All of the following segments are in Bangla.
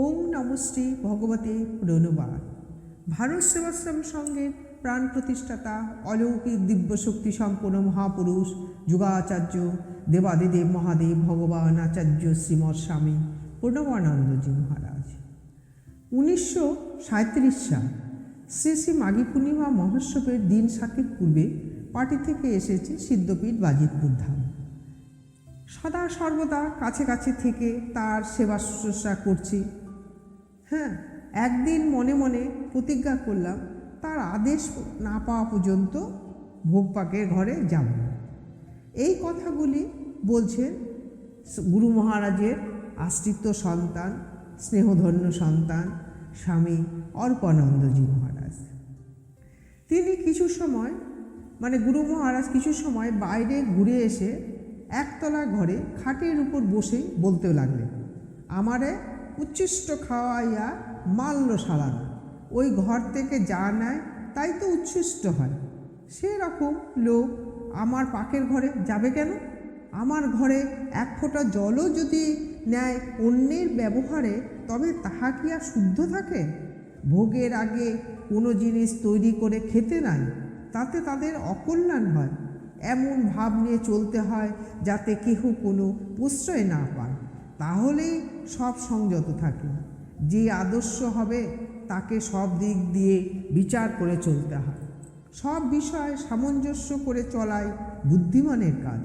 ওম নমশ্রী ভগবতে প্রণবাদ ভারত সেবাশ্রম সঙ্গের প্রাণ প্রতিষ্ঠাতা অলৌকিক দিব্যশক্তি সম্পন্ন মহাপুরুষ যুগাচার্য দেবাদিদেব মহাদেব ভগবান আচার্য শ্রীমৎ স্বামী প্রণবানন্দজি মহারাজ। উনিশশো সাঁত্রিশ সাল শ্রী শ্রী মাঘী পূর্ণিমা মহোৎসবের দিন সাতেক পূর্বে পার্টি থেকে এসেছে সিদ্ধপীঠ বাজিতপুর ধাম। সদা সর্বদা কাছে কাছে থেকে তার সেবা শুশ্রূষা করছি হ্যাঁ একদিন মনে মনে প্রতিজ্ঞা করলাম, তার আদেশ না পাওয়া পর্যন্ত ভোগপাকের ঘরে যাব। এই কথাগুলি বলছেন গুরু মহারাজের আশ্রিত সন্তান, স্নেহধন্য সন্তান, স্বামী অর্পানন্দজি মহারাজ তিনি কিছু সময় মানে গুরু মহারাজ কিছু সময় বাইরে ঘুরে এসে একতলা ঘরে খাটের উপর বসে বলতে লাগলেন, আমারে উচ্ছিষ্ট খাওয়াইয়া মাল্য সালানা ওই ঘর থেকে যা নেয়, তাই তো উচ্ছিষ্ট হয়। সেরকম লোক আমার পাকের ঘরে যাবে কেন? আমার ঘরে এক ফোঁটা জলও যদি নেয় অন্যের ব্যবহারে, তবে তাহা কি আর শুদ্ধ থাকে? ভোগের আগে কোনো জিনিস তৈরি করে খেতে নাই, তাতে তাদের অকল্যাণ হয়। এমন ভাব নিয়ে চলতে হয় যাতে কেহ কোনো প্রশ্রয় না পায়। তাহলেই সব সংযত থাকে। যে আদর্শ হবে, তাকে সব দিক দিয়ে বিচার করে চলতে হয়। সব বিষয় সামঞ্জস্য করে চলাই বুদ্ধিমানের কাজ।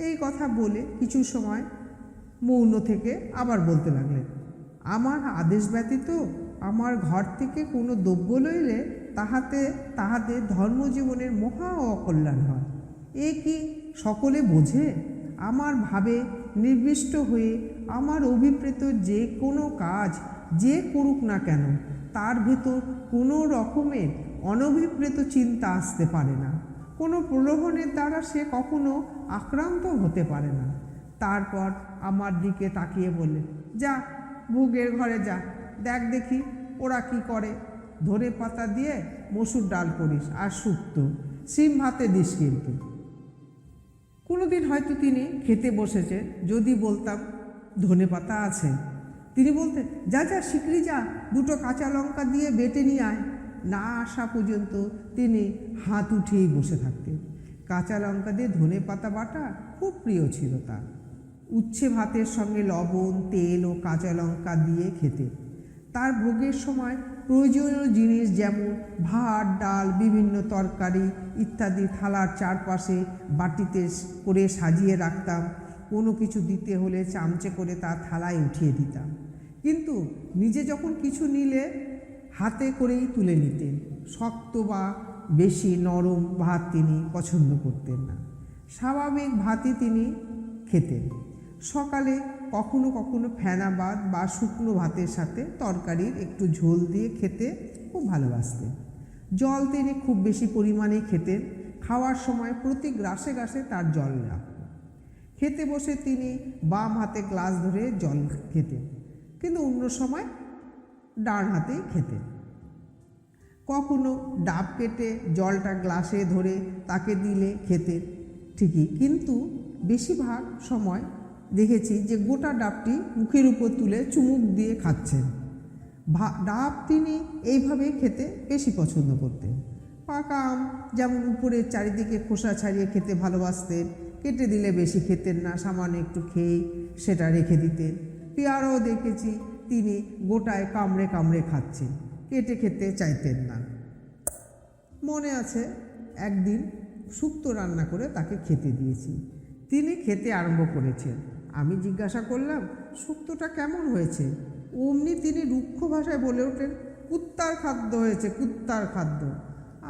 এই কথা বলে কিছু সময় মৌন থেকে আবার বলতে লাগলেন, আমার আদেশ ব্যতীত আমার ঘর থেকে কোনো দ্রব্য লইলে তাহাতে তাহাদের ধর্মজীবনের মহা অকল্যাণ হয়। এ কি সকলে বোঝে? আমার ভাবে নির্দিষ্ট হয়ে আমার অভিপ্রেত যে কোনো কাজ যে করুক না কেন, তার ভেতর কোনো রকমের অনভিপ্রেত চিন্তা আসতে পারে না। কোনো প্রলোভনের দ্বারা সে কখনো আক্রান্ত হতে পারে না। তারপর আমার দিকে তাকিয়ে বললে, যা, ভোগের ঘরে যা। দেখ দেখি ওরা কি করে। ধরে পাতা দিয়ে মসুর ডাল করিস আর শুক্তো সিম ভাতে দিস কিন্তু। কোনোদিন হয়তো তিনি খেতে বসেছে, যদি বলতাম ধনে পাতা আছে। তিনি বলতেন যা যা শিকড়ি যা, দুটো কাঁচা লঙ্কা দিয়ে বেটে নিয়ে আয়। না আসা পর্যন্ত তিনি হাত উঠিয়েই বসে থাকতেন। কাঁচা লঙ্কা দিয়ে ধনে পাতা বাটা খুব প্রিয় ছিল তার। উচ্ছে ভাতের সঙ্গে লবণ, তেল ও কাঁচা লঙ্কা দিয়ে খেতে। তার ভোগের সময় প্রয়োজনীয় জিনিস যেমন ভাত, ডাল, বিভিন্ন তরকারি ইত্যাদি থালার চারপাশে বাটিতে করে সাজিয়ে রাখতাম। কোনো কিছু দিতে হলে চামচে করে তার থালায় উঠিয়ে দিতাম। কিন্তু নিজে যখন কিছু নিলে হাতে করেই তুলে নিতেন। শক্ত বা বেশি নরম ভাত তিনি পছন্দ করতেন না। স্বাভাবিক ভাতই তিনি খেতেন। সকালে কখনো কখনো ফেনা ভাত বা শুকনো ভাতের সাথে তরকারির একটু ঝোল দিয়ে খেতে খুব ভালোবাসতেন। জল তিনি খুব বেশি পরিমাণে খেতেন। খাওয়ার সময় প্রতি গ্রাসে গ্রাসে তার জল রাখতেন। খেতে বসে তিনি বাম হাতে গ্লাস ধরে জল খেতেন। কিন্তু অন্য সময় ডান হাতেই খেতেন। কখনো ডাব কেটে জলটা গ্লাসে ধরে তাকে দিলে খেতেন, ঠিকই। কিন্তু বেশিরভাগ সময় দেখেছি যে গোটা ডাবটি মুখের উপর তুলে চুমুক দিয়ে খাচ্ছেন। ভা, ডাব তিনি এইভাবে খেতে বেশি পছন্দ করতেন। পাকা আম যেমন উপরের চারিদিকে খোসা ছাড়িয়ে খেতে ভালোবাসতেন কেটে দিলে বেশি খেতেন না, সামান্য একটু খেয়েই সেটা রেখে দিতেন। পেয়ারাও দেখেছি তিনি গোটায় কামড়ে কামড়ে খাচ্ছেন, কেটে খেতে চাইতেন না। মনে আছে, একদিন শুক্তো রান্না করে তাকে খেতে দিয়েছি। তিনি খেতে আরম্ভ করেছেন। আমি জিজ্ঞাসা করলাম, শুক্তোটা কেমন হয়েছে? অমনি তিনি রুক্ষ ভাষায় বলে ওঠেন কুত্তার খাদ্য হয়েছে, কুত্তার খাদ্য।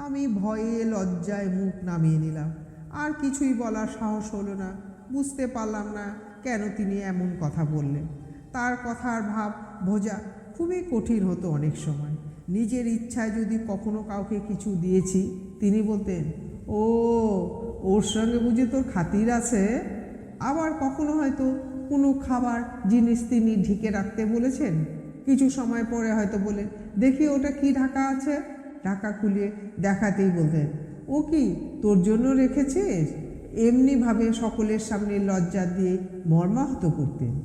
আমি ভয়ে লজ্জায় মুখ নামিয়ে নিলাম। আর কিছুই বলার সাহস হলো না। বুঝতে পারলাম না কেন তিনি এমন কথা বললেন। তার কথার ভাব বোঝা খুবই কঠিন হতো অনেক সময়। নিজের ইচ্ছায় যদি কখনো কাউকে কিছু দিয়েছি, তিনি বলতেন, ও, ওর সঙ্গে বুঝি তোর খাতির আছে? আবার কখনো হয়তো কোনো খাবার, জিনিস তিনি ঢেকে রাখতে বলেছেন। কিছু সময় পরে হয়তো বলেন, দেখি ওটা কি ঢাকা আছে? ঢাকা খুলিয়ে দেখাতেই বলতেন ও কি তোর জন্য রেখেছিস এমনিভাবে সকলের সামনে লজ্জা দিয়ে মর্মাহত করতেন।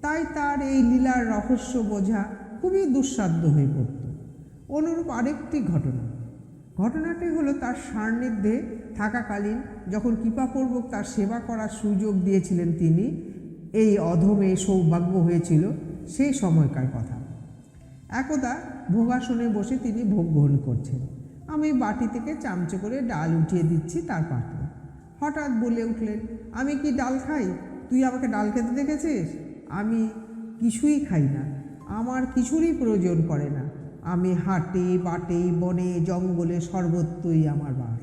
তাই তার এই লীলার রহস্য বোঝা খুবই দুঃসাধ্য হয়ে পড়ত। অনুরূপ আরেকটি ঘটনা। ঘটনাটি হলো তার সান্নিধ্যে থাকাকালীন যখন কৃপাপূর্বক তার সেবা করার সুযোগ দিয়েছিলেন তিনি, এই অধমে সৌভাগ্য হয়েছিল সেই সময়কার কথা। একদা ভোগাসনে বসে তিনি ভোগ গ্রহণ করছেন। আমি বাটি থেকে চামচে করে ডাল উঠিয়ে দিচ্ছি তার পাত্রে। হঠাৎ বলে উঠলেন আমি কি ডাল খাই? তুই আমাকে ডাল খেতে দেখেছিস? আমি কিছুই খাই না। আমার কিছুরই প্রয়োজন করে না। আমি হাটে, বাটে, বনে, জঙ্গলে সর্বত্রই আমার বাস।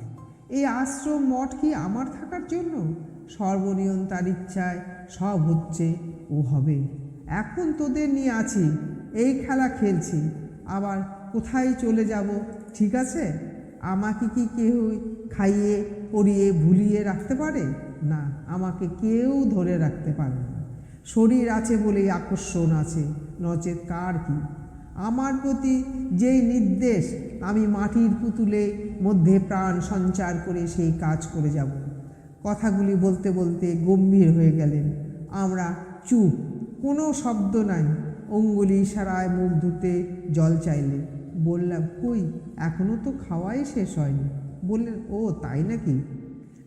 এই আশ্রম মঠ কি আমার থাকার জন্য? সর্বনিয়ন তার ইচ্ছায় সব হচ্ছে, ও হবে। এখন তোদের নিয়ে আছি, এই খেলা খেলছি। আবার কোথায় চলে যাব? ঠিক আছে? আমাকে কি কেউ খাইয়ে পরিয়ে ভুলিয়ে রাখতে পারে? না, আমাকে কেউ ধরে রাখতে পারে না। শরীর আছে বলেই আকর্ষণ আছে, নচেত কার কি? আমার প্রতি যেই নির্দেশ, আমি মাটির পুতুলে মধ্যে প্রাণ সঞ্চার করে সেই কাজ করে যাব। কথাগুলি বলতে বলতে গম্ভীর হয়ে গেলেন। আমরা চুপ, কোনো শব্দ নাই। অঙ্গুলি ইশারায় মুখ ধুতে জল চাইলে বললাম, কই এখনও তো খাওয়াই শেষ হয়নি। বললেন, ও, তাই নাকি?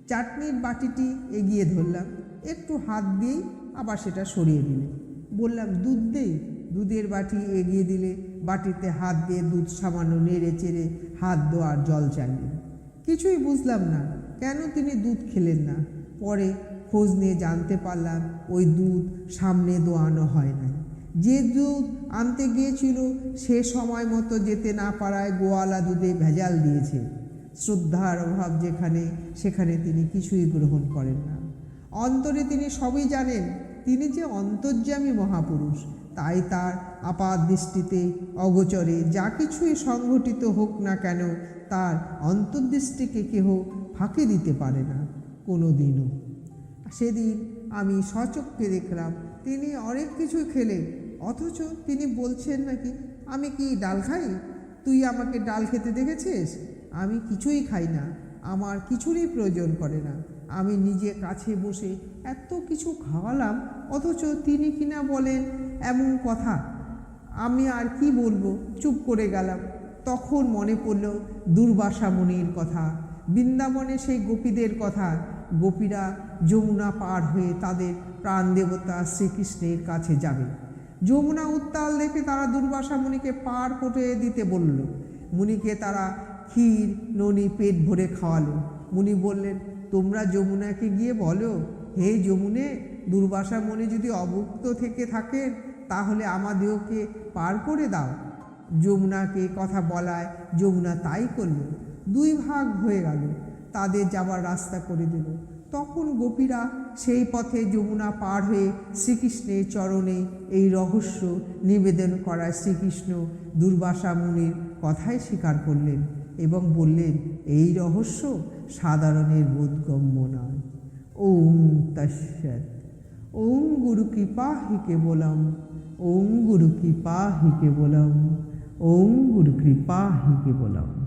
চাটনির বাটিটি এগিয়ে ধরলাম, একটু হাত দিয়েই আবার সেটা সরিয়ে দিলে। বললাম, দুধ দেই? দুধের বাটি এগিয়ে দিলে, বাটিতে হাত দিয়ে দুধ সামান্য নেড়ে চেড়ে হাত দোয়ার জল চাইলেন। কিছুই বুঝলাম না, কেন তিনি দুধ খেলেন না? পরে খোঁজ নিয়ে জানতে পারলাম, ওই দুধ সামনে দোয়ানো হয় না যে দুধ আনতে গিয়েছিল, সে সময় মতো যেতে না পারায় গোয়ালা দুধে ভেজাল দিয়েছে। শ্রদ্ধার অভাব যেখানে, সেখানে তিনি কিছুই গ্রহণ করেন না। অন্তরে তিনি সবই জানেন, তিনি যে অন্তর্যামী মহাপুরুষ, তাই তার আপাত দৃষ্টিতে, অগোচরে যা কিছুই সংঘটিত হোক না কেন, তার অন্তর্দৃষ্টিকে কেহ ফাঁকি দিতে পারে না কোনো দিনও সেদিন আমি সচক্ষে দেখলাম, তিনি অনেক কিছু খেলেন অথচ তিনি বলছেন নাকি, আমি কি ডাল খাই? তুই আমাকে ডাল খেতে দেখেছিস? আমি কিছুই খাই না। আমার কিছুরই প্রয়োজন করে না। আমি নিজে কাছে বসে এত কিছু খাওয়ালাম, অথচ তিনি কিনা বলেন, এমন কথা। আমি আর কি বলব? চুপ করে গেলাম। তখন মনে পড়ল দুর্বাসা মুনির কথা, বৃন্দাবনে সেই গোপীদের কথা। গোপীরা যমুনা পার হয়ে তাদের প্রাণ দেবতা শ্রীকৃষ্ণের কাছে যাবে। যমুনা উত্তাল দেখে তারা দুর্বাসা মুনিকে পার করে দিতে বলল। মুনিকে তারা ক্ষীর, ননি, পেট ভরে খাওয়ালো। মুনি বললেন, তোমরা যমুনাকে গিয়ে বলো, হে যমুনে, দুর্বাসা মনে যদি অভুক্ত থেকে থাকেন, তাহলে আমাদেরকে পার করে দাও। যমুনাকে কথা বলায়, যমুনা তাই করল। দুই ভাগ হয়ে গেল। তাদের যাবার রাস্তা করে দিল। তখন গোপীরা সেই পথে যমুনা পার হয়ে শ্রীকৃষ্ণের চরণে এই রহস্য নিবেদন করা শ্রীকৃষ্ণ দুর্বাসা মুনির কথাই স্বীকার করলেন এবং বললেন, এই রহস্য সাধারণের বোধগম্য নয়। ওম তস্যৎ ওম গুরু কৃপা হি কেবলম। ওম গুরু কৃপা হি কেবলম। ওম গুরু কৃপা হি কেবলম।